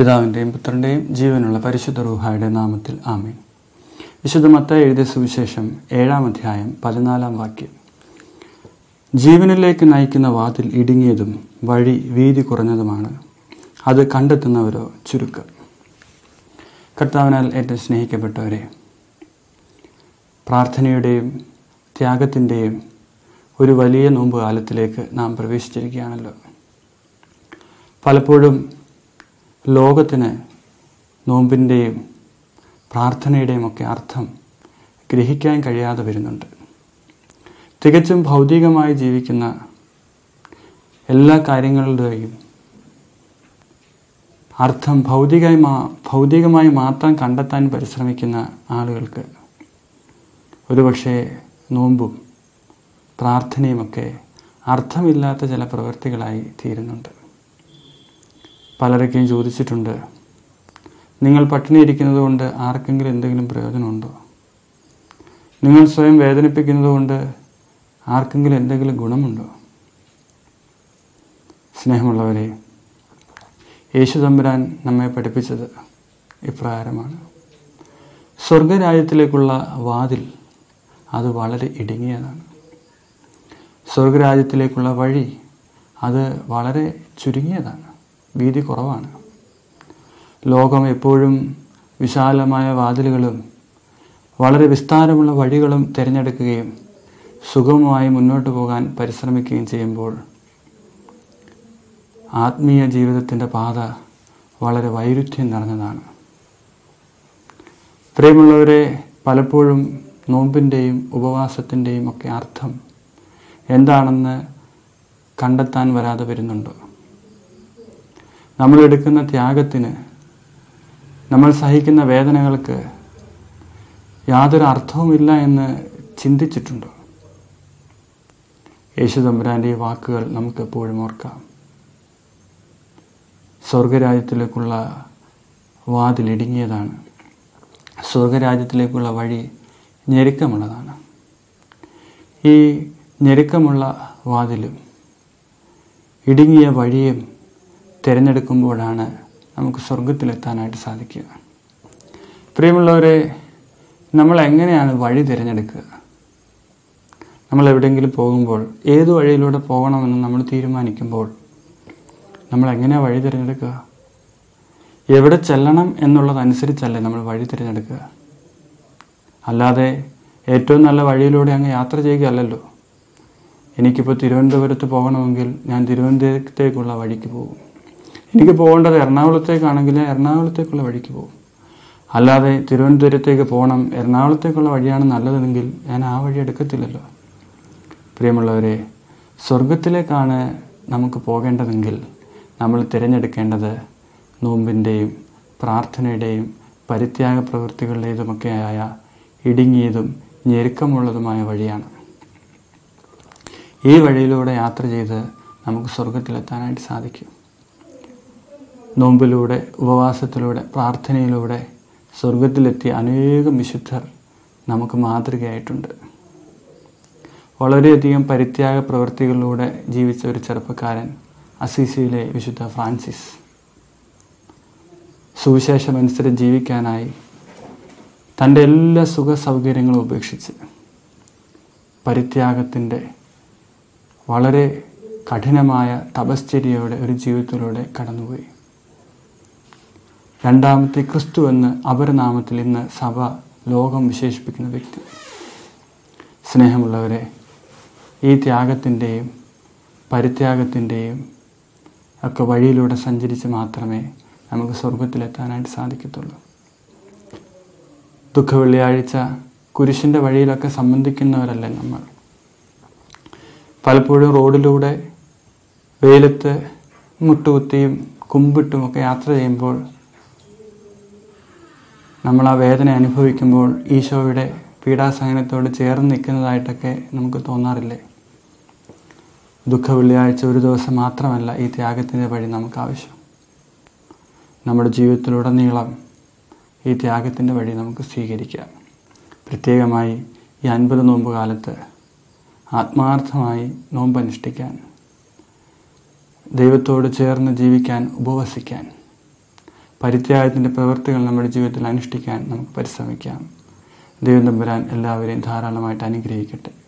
പിതാവിന്റെയും പുത്രന്റെയും ജീവനുള്ള പരിശുദ്ധ റൂഹായുടെ നാമത്തിൽ ആമേൻ. വിശുദ്ധ മത്തായി എഴുതിയ സുവിശേഷം ഏഴാം അധ്യായം പതിനാലാം വാക്യം. ജീവനിലേക്ക് നയിക്കുന്ന വാതിൽ ഇടുങ്ങിയതും വഴി വീതി കുറഞ്ഞതുമാണ്. അത് കണ്ടെത്തുന്നവരോ ചുരുക്കം. കർത്താവിനാൽ ഏറ്റവും സ്നേഹിക്കപ്പെട്ടവരെ പ്രാർത്ഥനയുടെയും ത്യാഗത്തിന്റെയും ഒരു വലിയ നോമ്പ് കാലത്തിലേക്ക് നാം പ്രവേശിച്ചിരിക്കുകയാണല്ലോ. പലപ്പോഴും ലോകത്തിന് നോമ്പിന്റെയും പ്രാർത്ഥനയുടെയും ഒക്കെ അർത്ഥം ഗ്രഹിക്കാൻ കഴിയാതെ വരുന്നുണ്ട്. തികച്ചും ഭൗതികമായി ജീവിക്കുന്ന എല്ലാ കാര്യങ്ങളുടെയും അർത്ഥം ഭൗതികമായി മാ ഭൗതികമായി മാത്രം കണ്ടെത്താൻ പരിശ്രമിക്കുന്ന ആളുകൾക്ക് ഒരുപക്ഷെ നോമ്പും പ്രാർത്ഥനയുമൊക്കെ അർത്ഥമില്ലാത്ത ചില പ്രവൃത്തികളായി തീരുന്നുണ്ട്. പലരൊക്കെയും ചോദിച്ചിട്ടുണ്ട് നിങ്ങൾ പട്ടിണിയിരിക്കുന്നത് കൊണ്ട് ആർക്കെങ്കിലും എന്തെങ്കിലും പ്രയോജനമുണ്ടോ? നിങ്ങൾ സ്വയം വേദനിപ്പിക്കുന്നത് കൊണ്ട് ആർക്കെങ്കിലും എന്തെങ്കിലും ഗുണമുണ്ടോ? സ്നേഹമുള്ളവരെ യേശു തമ്പുരാൻ നമ്മെ പഠിപ്പിച്ചത് ഇപ്രകാരമാണ്. സ്വർഗരാജ്യത്തിലേക്കുള്ള വാതിൽ അത് വളരെ ഇടുങ്ങിയതാണ്. സ്വർഗരാജ്യത്തിലേക്കുള്ള വഴി അത് വളരെ ചുരുങ്ങിയതാണ്. വീതി കുറവാണ്. ലോകം എപ്പോഴും വിശാലമായ വാതിലുകളും വളരെ വിസ്താരമുള്ള വഴികളും തിരഞ്ഞെടുക്കുകയും സുഗമമായി മുന്നോട്ട് പോകാൻ പരിശ്രമിക്കുകയും ചെയ്യുമ്പോൾ ആത്മീയ ജീവിതത്തിന്റെ പാത വളരെ വൈരുദ്ധ്യം നിറഞ്ഞതാണ്. പ്രിയമുള്ളവരെ പലപ്പോഴും നോമ്പിന്റെയും ഉപവാസത്തിന്റെയും ഒക്കെ അർത്ഥം എന്താണെന്ന് കണ്ടെത്താൻ വരാതെ വരുന്നുണ്ടോ? നമ്മൾ എടുക്കുന്ന ത്യാഗത്തിന് നമ്മൾ സഹിക്കുന്ന വേദനകൾക്ക് യാതൊരു അർത്ഥവുമില്ല എന്ന് ചിന്തിച്ചിട്ടുണ്ടോ? യേശു തമ്പുരാന്റെ ഈ വാക്കുകൾ നമുക്ക് എപ്പോഴും ഓർക്കാം. സ്വർഗരാജ്യത്തിലേക്കുള്ള വാതിലിടുങ്ങിയതാണ്. സ്വർഗരാജ്യത്തിലേക്കുള്ള വഴി ഞെരുക്കമുള്ളതാണ്. ഈ ഞെരുക്കമുള്ള വാതിലും ഇടുങ്ങിയ വഴിയും തിരഞ്ഞെടുക്കുമ്പോഴാണ് നമുക്ക് സ്വർഗത്തിലെത്താനായിട്ട് സാധിക്കുക. പ്രിയമുള്ളവരെ നമ്മൾ എങ്ങനെയാണ് വഴി തിരഞ്ഞെടുക്കുക? നമ്മൾ എവിടെയെങ്കിലും പോകുമ്പോൾ ഏത് വഴിയിലൂടെ പോകണമെന്ന് നമ്മൾ തീരുമാനിക്കുമ്പോൾ നമ്മൾ എങ്ങനെയാണ് വഴി തിരഞ്ഞെടുക്കുക? എവിടെ ചെല്ലണം എന്നുള്ളതനുസരിച്ചല്ലേ നമ്മൾ വഴി തിരഞ്ഞെടുക്കുക? അല്ലാതെ ഏറ്റവും നല്ല വഴിയിലൂടെ അങ്ങ് യാത്ര ചെയ്യുകയല്ലല്ലോ. എനിക്കിപ്പോൾ തിരുവനന്തപുരത്ത് പോകണമെങ്കിൽ ഞാൻ തിരുവനന്തപുരത്തേക്കുള്ള വഴിക്ക് പോകും. എനിക്ക് പോകേണ്ടത് എറണാകുളത്തേക്കാണെങ്കിൽ എറണാകുളത്തേക്കുള്ള വഴിക്ക് പോകും. അല്ലാതെ തിരുവനന്തപുരത്തേക്ക് പോകണം എറണാകുളത്തേക്കുള്ള വഴിയാണ് നല്ലതെങ്കിൽ ഞാൻ ആ വഴി എടുക്കത്തില്ലല്ലോ. പ്രിയമുള്ളവരെ സ്വർഗത്തിലേക്കാണ് നമുക്ക് പോകേണ്ടതെങ്കിൽ നമ്മൾ തിരഞ്ഞെടുക്കേണ്ടത് നോമ്പിന്റെയും പ്രാർത്ഥനയുടെയും പരിത്യാഗ പ്രവൃത്തികളുടേതുമൊക്കെയായ ഇടുങ്ങിയതും ഞെരുക്കമുള്ളതുമായ വഴിയാണ്. ഈ വഴിയിലൂടെ യാത്ര ചെയ്ത് നമുക്ക് സ്വർഗത്തിലെത്താനായിട്ട് സാധിക്കും. നോമ്പിലൂടെ ഉപവാസത്തിലൂടെ പ്രാർത്ഥനയിലൂടെ സ്വർഗത്തിലെത്തിയ അനേകം വിശുദ്ധർ നമുക്ക് മാതൃകയായിട്ടുണ്ട്. വളരെയധികം പരിത്യാഗ പ്രവൃത്തികളിലൂടെ ജീവിച്ച ഒരു ചെറുപ്പക്കാരൻ അസീസിയിലെ വിശുദ്ധ ഫ്രാൻസിസ്. സുവിശേഷമനുസരിച്ച് ജീവിക്കാനായി തന്റെ എല്ലാ സുഖ സൗകര്യങ്ങളും ഉപേക്ഷിച്ച് പരിത്യാഗത്തിന്റെ വളരെ കഠിനമായ തപശ്ചര്യയുടെ ഒരു ജീവിതത്തിലൂടെ കടന്നുപോയി. രണ്ടാമത്തെ ക്രിസ്തു എന്ന് അപരനാമത്തിൽ ഇന്ന് സഭ ലോകം വിശേഷിപ്പിക്കുന്ന വ്യക്തി. സ്നേഹമുള്ളവരെ ഈ ത്യാഗത്തിന്റെയും പരിത്യാഗത്തിന്റെയും ഒക്കെ വഴിയിലൂടെ സഞ്ചരിച്ച് മാത്രമേ നമുക്ക് സ്വർഗത്തിലെത്താനായിട്ട് സാധിക്കത്തുള്ളൂ. ദുഃഖ വെള്ളിയാഴ്ച കുരിശിന്റെ വഴിയിലൊക്കെ സംബന്ധിക്കുന്നവരല്ലേ നമ്മൾ. പലപ്പോഴും റോഡിലൂടെ വെയിലത്ത് മുട്ടുകുത്തിയും കുമ്പിട്ടുമൊക്കെ യാത്ര ചെയ്യുമ്പോൾ നമ്മൾ ആ വേദന അനുഭവിക്കുമ്പോൾ ഈശോയുടെ പീഡാസഹനത്തോട് ചേർന്ന് നിൽക്കുന്നതായിട്ടൊക്കെ നമുക്ക് തോന്നാറില്ലേ? ദുഃഖ വെള്ളിയാഴ്ച ഒരു ദിവസം മാത്രമല്ല ഈ ത്യാഗത്തിന്റെ വഴി നമുക്ക് ആവശ്യം. നമ്മുടെ ജീവിതത്തിലുടനീളം ഈ ത്യാഗത്തിന്റെ വഴി നമുക്ക് സ്വീകരിക്കാം. പ്രത്യേകമായി ഈ അൻപത് നോമ്പ് കാലത്ത് ആത്മാർത്ഥമായി നോമ്പ് അനുഷ്ഠിക്കാൻ ദൈവത്തോട് ചേർന്ന് ജീവിക്കാൻ ഉപവസിക്കാൻ പരിത്യാഗത്തിന്റെ പ്രവൃത്തികൾ നമ്മുടെ ജീവിതത്തിൽ അനുഷ്ഠിക്കാൻ നമുക്ക് പരിശ്രമിക്കാം. ദൈവം തമ്പുരാൻ എല്ലാവരെയും ധാരാളമായിട്ട് അനുഗ്രഹിക്കട്ടെ.